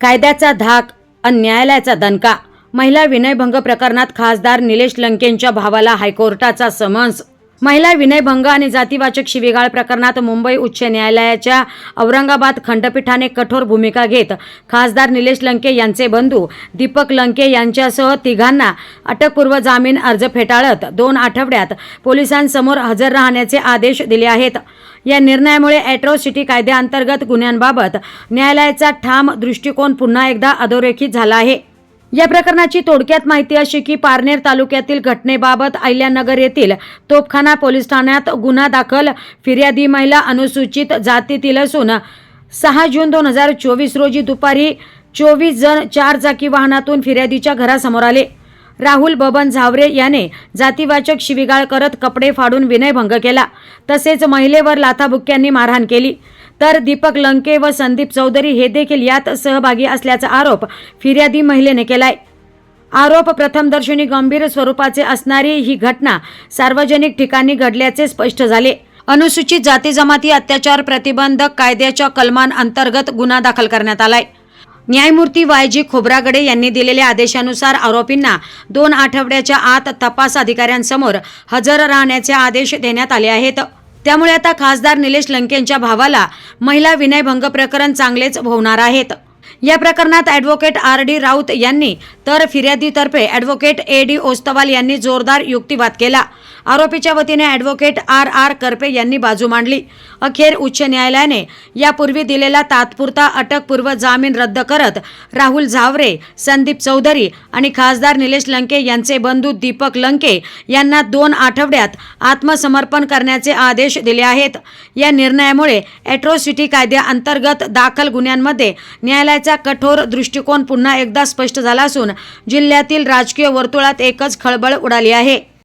कायद्याचा धाक आणि न्यायालयाचा दणका. महिला विनयभंग प्रकरणात खासदार निलेश लंकेंच्या भावाला हायकोर्टाचा समन्स महिला विनयभंग आणि जातीवाचक शिवीगाळ प्रकरणात मुंबई उच्च न्यायालयाच्या औरंगाबाद खंडपीठाने कठोर भूमिका घेत खासदार निलेश लंके यांचे बंधू दीपक लंके यांच्यासह तिघांना अटकपूर्व जामीन अर्ज फेटाळत दोन आठवड्यात पोलिसांसमोर हजर राहण्याचे आदेश दिले आहेत. या निर्णयामुळे ॲट्रॉसिटी कायद्याअंतर्गत गुन्ह्यांबाबत न्यायालयाचा ठाम दृष्टिकोन पुन्हा एकदा अधोरेखित झाला आहे. या प्रकरणाची थोडक्यात माहिती अशी की पारनेर तालुक्यातील घटनेबाबत आयल्यानगर येथील तोपखाना पोलीस ठाण्यात गुन्हा दाखल. फिर्यादी महिला अनुसूचित जातीतील असून सहा जून दोन हजार चोवीस रोजी दुपारी चोवीस जण चार चाकी वाहनातून फिर्यादीच्या घरासमोर आले. राहुल बबन झावरे याने जातीवाचक शिवीगाळ करत कपडे फाडून विनयभंग केला. तसेच महिलेवर लाथाबुक्क्यांनी मारहाण केली. तर दीपक लंके व संदीप चौधरी हे देखील यात सहभागी असल्याचा आरोप फिर्यादी महिलेने केलाय. आरोप प्रथमदर्शनी गंभीर स्वरूपाचे असणारी ही घटना सार्वजनिक ठिकाणी घडल्याचे स्पष्ट झाले. अनुसूचित जाती जमाती अत्याचार प्रतिबंधक कायद्याच्या कलमांअंतर्गत गुन्हा दाखल करण्यात आलाय. न्यायमूर्ती वाय जी खोब्रागडे यांनी दिलेल्या आदेशानुसार आरोपींना दोन आठवड्याच्या आत तपास अधिकाऱ्यांसमोर हजर राहण्याचे आदेश देण्यात आले आहेत. त्यामुळे आता खासदार निलेश लंकेंच्या भावाला महिला विनयभंग प्रकरण चांगलेच भोवणार आहेत. या प्रकरणात ॲडव्होकेट आर डी राऊत यांनी तर फिर्यादीतर्फे ॲडव्होकेट ए डी ओस्तवाल यांनी जोरदार युक्तिवाद केला. आरोपीच्या वतीने ॲडव्होकेट आर आर करपे यांनी बाजू मांडली. अखेर उच्च न्यायालयाने यापूर्वी दिलेला तात्पुरता अटकपूर्व जामीन रद्द करत राहुल झावरे संदीप चौधरी आणि खासदार निलेश लंके यांचे बंधू दीपक लंके यांना दोन आठवड्यात आत्मसमर्पण करण्याचे आदेश दिले आहेत. या निर्णयामुळे ॲट्रोसिटी कायद्याअंतर्गत दाखल गुन्ह्यांमध्ये न्यायालयाचा कठोर दृष्टिकोन पुन्हा एकदा स्पष्ट झाला असून जिल्ह्यातील राजकीय वर्तुळात एकच खळबळ उडाली आहे.